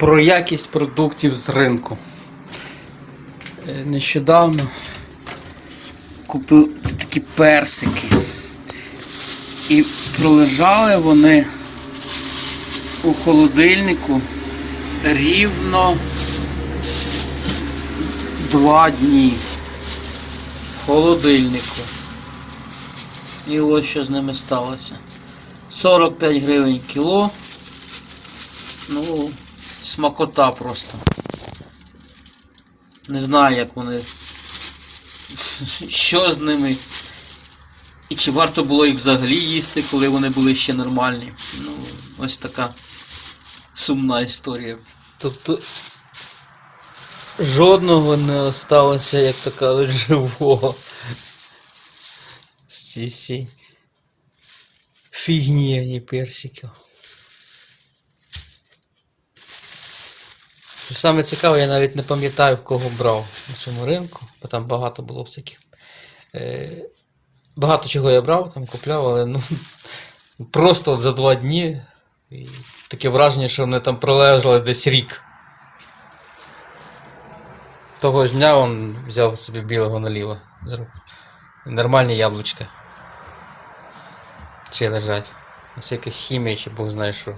про якість продуктів з ринку. Е, Нещодавно купив такі персики. І пролежали вони у холодильнику рівно два дні. В холодильнику. І ось що з ними сталося. 45 гривень кіло. Ну, смакота просто. Не знаю, як вони. Що з ними. І чи варто було їх взагалі їсти, коли вони були ще нормальні. Ну, ось така сумна історія. Тобто жодного не осталося, як то кажуть, живого. З ці всі фігні, а не персиків. Саме цікаве, я навіть не пам'ятаю, кого брав на цьому ринку, бо там багато було всяких. Е, багато чого я брав, там купляв, але ну, просто от за два дні. І таке враження, що вони там пролежали десь рік. Того ж дня він взяв собі білого наліва. Зробив. Нормальні яблучка. Чи лежать. Ось якась хімія, чи Бог знає що.